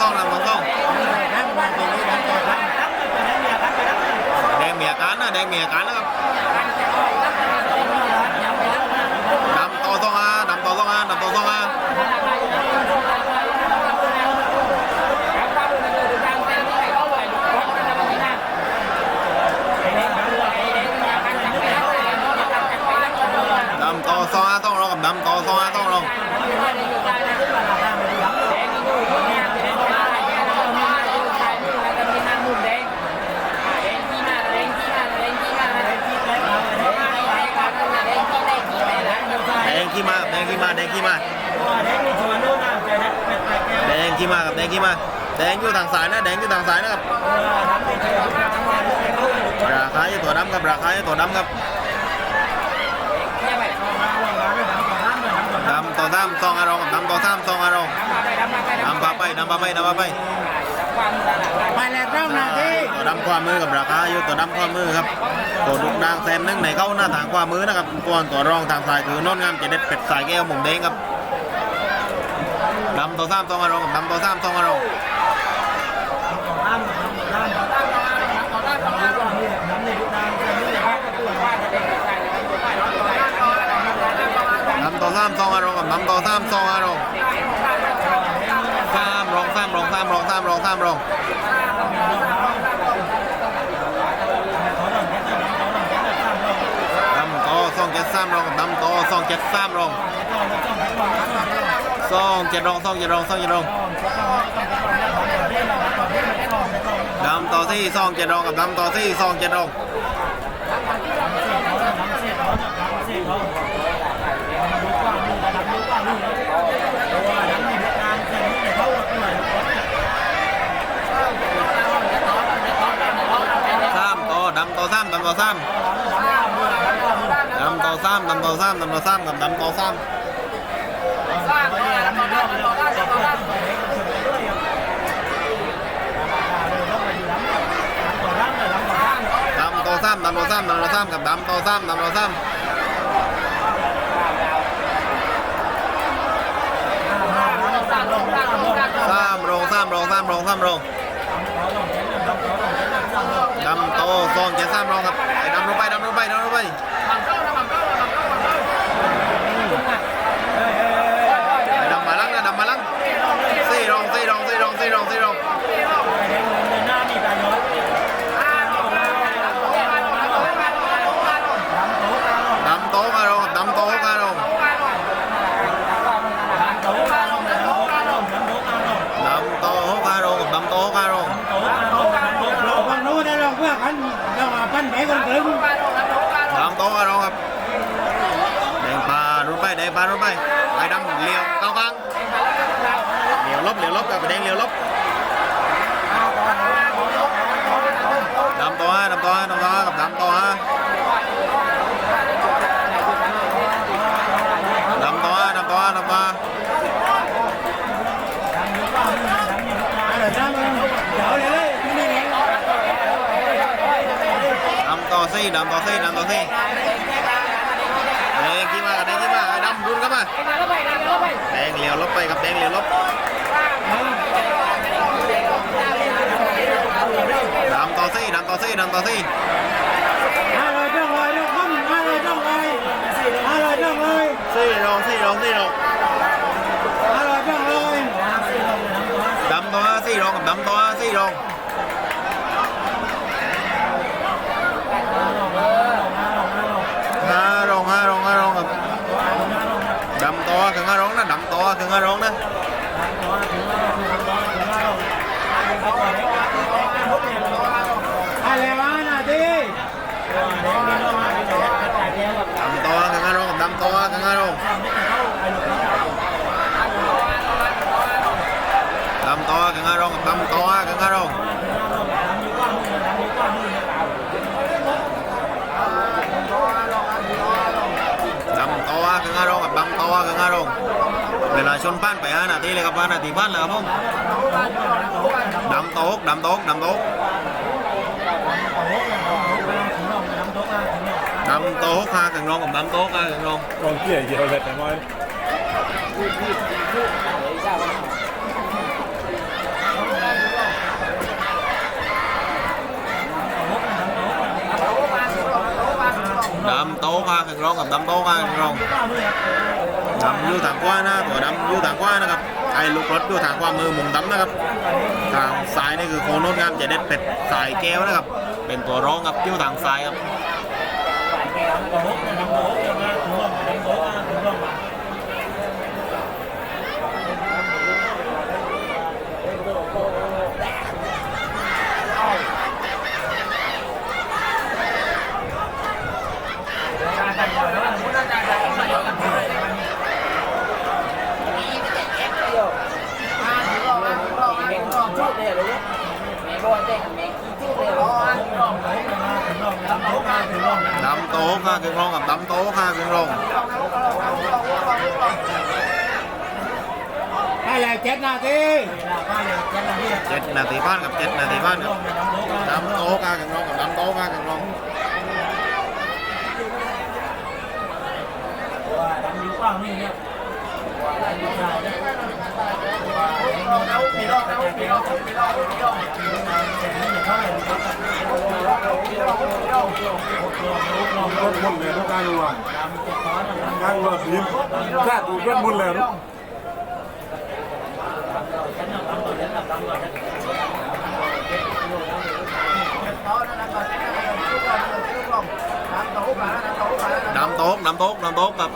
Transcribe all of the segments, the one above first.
ซ่องดำต่อสองทั้งวันนี้ทั้งแดงเมียกันนะแดงเมียกันนะครับดำต่อสองอาดำต่อสองอาดำต่อสองอาดำต่อสองอาต้องรอกับดำต่อสองอาต้อง รองแดงขี้มาแดงขี้มาแดงขี้มาแดงขี้มากับแดงขี้มาแดงอยู่ทางซ้ายนะแดงอยู่ทางซ้ายนะครับราคาอยู่ตัวดำครับราคาอยู่ตัวดำครับดำต่อสามสองอารมณ์กับดำต่อสามสองอารมณ์ดำปลาไปดำปลาไปดำปลาไป ไปแล้วเจ้าหน้าที่ตัวดำความมือกับราคาอยู่ตัวดำความมือครับตัวดุกดางแซมนึ่งในเข้าหน้าทางความมือนะครับตัวนตัวรองทางซ้ายคือนนงามเจเด็ดเป็ดสายแก้วหมุมแดงครับดำตัวสามสองอารมณ์กับดำตัวสามสองอารมณ์ดำตัวสามสองอารมณ์กับดำตัวสามสองอารมณ์ามรองสามรองสามรองดำตสองเจ็ดสามรองดำตสอซองเจ็ดสามรองสองเจ็ดรองสองเจ็ดรองสองเจ็ดรองดำต่อที่สองเจ็ดรองกับดำต่อที่สองเจ็ดรองสามต่อดำต่อสามดำต่อสามดำต่อสามดำต่อสามดำต่อสามกับดำต่อสามดำต่อสามดำต่อสามดำต่อสามกับดำต่อสามดำต่อสามสามโรงสามโรงสามโรงสามโรง ดำโตซองเจ็ดสามรองครับไอ้ดำลงไปดำลงไปดำลงไปไอ้ดำมาลังนะดำมาลังสี่โรงสี่โรงสี่โรงสี่โรงสี่โรงดำโตกาโรงดำโตกาโรงดำโตกาโรงกับดำโตกาโรง ฝั่งนู้นได้ลองเพื่อกันลองพันแผลคนกลึง ดำโตกาโรงครับแดงปลารุ่นไปแดงปลารุ่นไปไอ้ดำเหลียวเก้ากลางเหลียวลบเหลียวลบกับแดงเหลียวลบดำโตฮะดำโตฮะดำโตฮะกับดำโตฮะดำโตฮะดำโตฮะดำโตฮะ เดี๋ยวจ้ามึงเดี๋ยวเลยที่นี่เอง ดำต่อซี่ดำต่อซี่ดำต่อซี่แดงขี้มากับแดงขี้มาดำรุนเข้ามาแดงเหลียวลบไปกับแดงเหลียวลบดำต่อซี่ดำต่อซี่ดำต่อซี่ห้ 경화경화롱나 남도와 경화롱 남도와 경화롱 남도와 경화롱 남도와 경화롱 ชนป้านไปห้านาทีเลยครับห้านาทีป้านเลยครับผมดำโต๊กดำโต๊กดำโต๊กดำโต๊กค่ะกังรองกับดำโต๊กค่ะกังรองกองเกี่ยเกี่ยวเลยแต่ว่าดำโต๊ะค่ะกังรองกับดำโต๊ะค่ะกังรอง ดำอยู่ทางขวานะตัวดำอยู่ทางขวานะครับไอ้ลูกรถอยู่ทางขวามือมุมดำนะครับ ทางซ้ายนี่คือโคโนดงามเจะเด็ดเป็ดสายแก้วนะครับ เป็นตัวร้องครับอยู่ทางซ้ายครับดำโต๊ะค่ะกังรองกับดำโต๊ะค่ะกังรอง ให้ เลยเจ็ดนาทีเจ็ดนาทีพันกับเจ็ดนาทีพันครับดำโต๊ะค่ะกังรองกับดำโต๊ะค่ะกังรองรถมุนเลยทุกการรัวการรัวทีมถ้าดูรถมุนเลย ดำโต๊ะดำโต๊ะดำโต๊ะกับ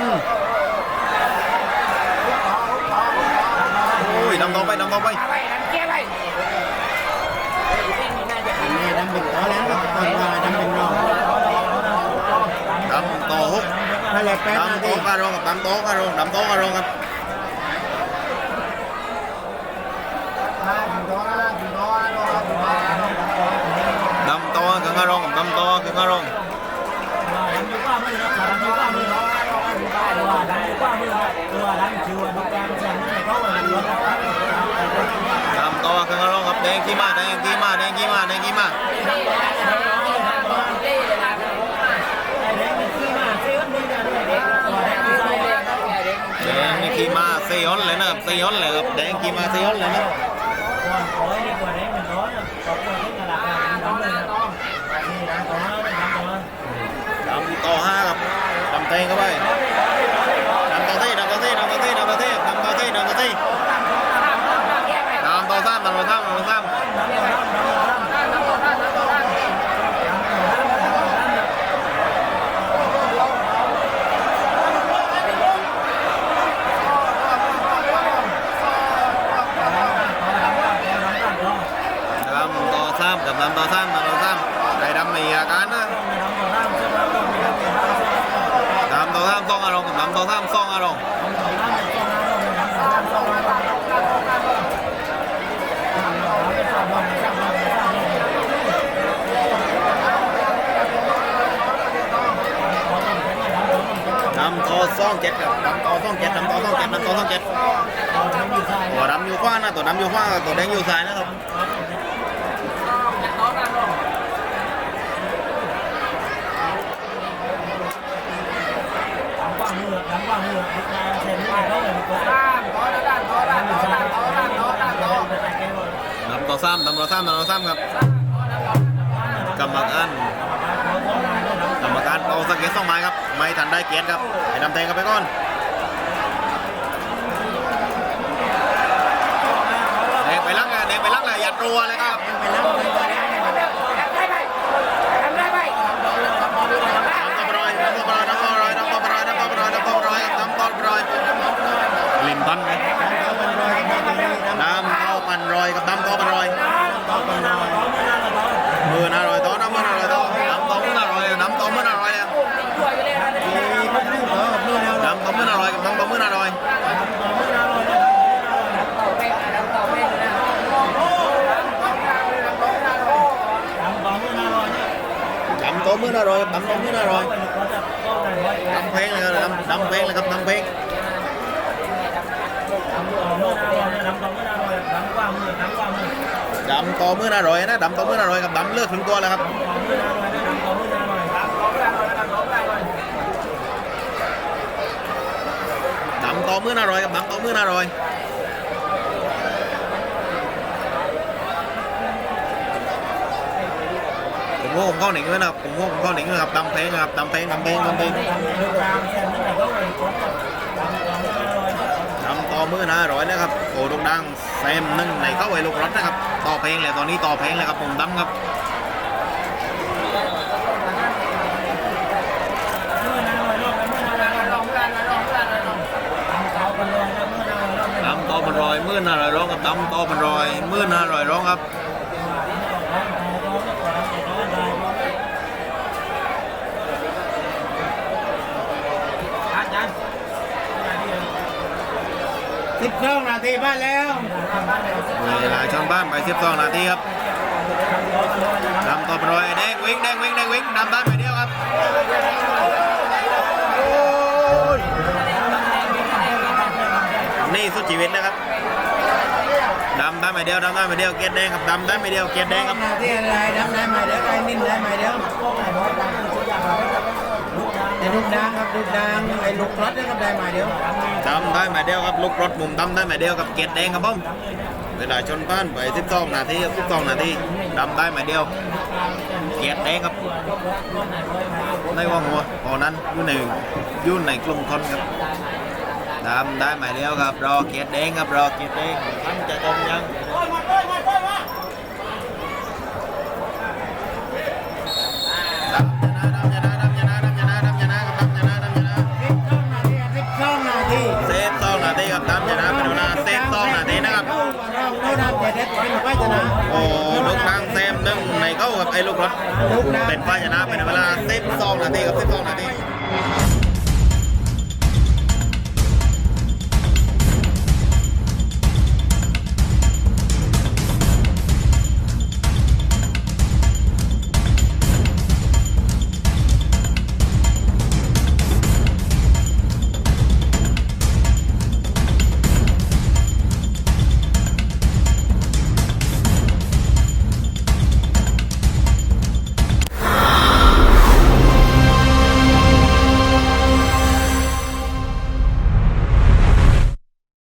ราคาอยู่ดำนะครับราคาอยู่ดำนะครับอืมโอ้ยดำโต๊ะไปดำโต๊ะไปนี่ดำเป็นตัวแล้วครับก่อ นว่าดำเป็นรองดำโต๊ะให้เลยแปดนาดำทีโต๊ะการงกับดำโต๊ะการงดำโต๊ะการงครับดำโต๊ะคือการงกับดำโต๊ะคือการงดำโต๊ะคือการงกับแดงขี้มาแดงขี้มาแดงขี้มาแดงขี้มาแดงขี้มาเซียอนเลยนะครับเซียอนเลยครับแดงขี้มาเซียอนเลยนะดำโต๊ะห้าครับดำเตงเข้าไปดำโต๊ะที่ดำโต๊ะที่ดำโต๊ะที่ดำโต๊ะที่ดำโต๊ะที่ดำโต๊ะที่ดำโต๊ะสามดำโต๊ะสามดำโต๊ะสาม ดำต่อซ้ำกับดำต่อซ้ำดำต่อซ้ำไอ้ดำมีอาการนะดำต่อซ้ำสองอารมณ์กับดำต่อซ้ำสองอารมณ์ดำต่อ สองเจ็ดครับดำต่อสองเจ็ดดำต่อสองเจ็ดดำต่อสองเจ็ดตัวดำอยู่ขวานะตัวดำอยู่ขวาตัวแดงอยู่ซ้ายนะครับดำต่อซ้ำดำต่อซ้ำดำต่อซ้ำครับกรรมการ การเอาสเก็ตสองไม้ครับ ไม่ทันได้เกียรติครับให้ดำแทงกันไปก่อนแดงไปลักอะแดงไปลักเลยอย่ารัวเลยครับ ไปแล้วไปแล้ว กับดำโตเป็นรอยหมื่นห้าร้อยโตนะหมื่นห้าร้อยโตดำโตหมื่นห้าร้อยดำโตหมื่นห้าร้อยแล้วดำโตหมื่นห้าร้อยกับดำโตหมื่นห้าร้อย ดำโตหมื่นห้าร้อยกับดำโตหมื่นห้าร้อยดำเพลงเลยครับดำดำเพลงเล ผมว่าผมเข้าหนิงนะครับผมว่าผมเข้าหนิงนะครับดำเพลงนะครับดำเพลงดำเพลงดำเพลงทำต่อมือนะร้อยนะครับโอ้ลูกดังแซมหนึ่งในเข้าไอ้ลูกรถนะครับ ต่อเพลงเลยตอนนี้ต่อเพลงเลยครับผมดำครับดำต่อเป็นรอยมื่นห้าร้อยร้องกับดำต่อเป็นรอยมื่นห้าร้อยร้องครับ องนาทีบ้านแล้วเวลาช่องบ้านไปสิบสองนาทีครับดำต่อเป็นรอยแดงวิ่งแดงวิ่งแดงวิ่งดำบ้านไปเดียวครับโอ้ยนี่สุดชีวิตนะครับดำได้ไม่เดียวดำได้ไม่เดียวเกียร์แดงครับดำได้ไม่เดียวเกียร์แดงครับนาทีอะไรดำได้ไหมเดี๋ยวไอ้นิ่มได้ไหมเดี๋ยวไอ้ ลูกดังครับลูกดังไอ้ลูกรถนี่ก็ได้ไหมเดียวดำได้ไม่เดียวครับลูกรถมุมดำได้ไม่เดียวกับเกียร์แดงครับผมเวลาชนบ้านไปสิบสองนาทีครับสิบสองนาทีดำได้ไม่เดียว เกียร์แดงครับไม่ว่าหัวพอนั้นยู่นในอยู่นในกลุ่มคนครับดำได้ไม่เดียวครับรอเกียร์แดงครับรอเกียร์แดงท่านจะตรงยัง ลูกทางเซมหนึ่งในเข้ากับไอ้ลูกรถเป็นฝ่ายชนะเป็นเวลาสิบสองนาทีกับสิบสองนาที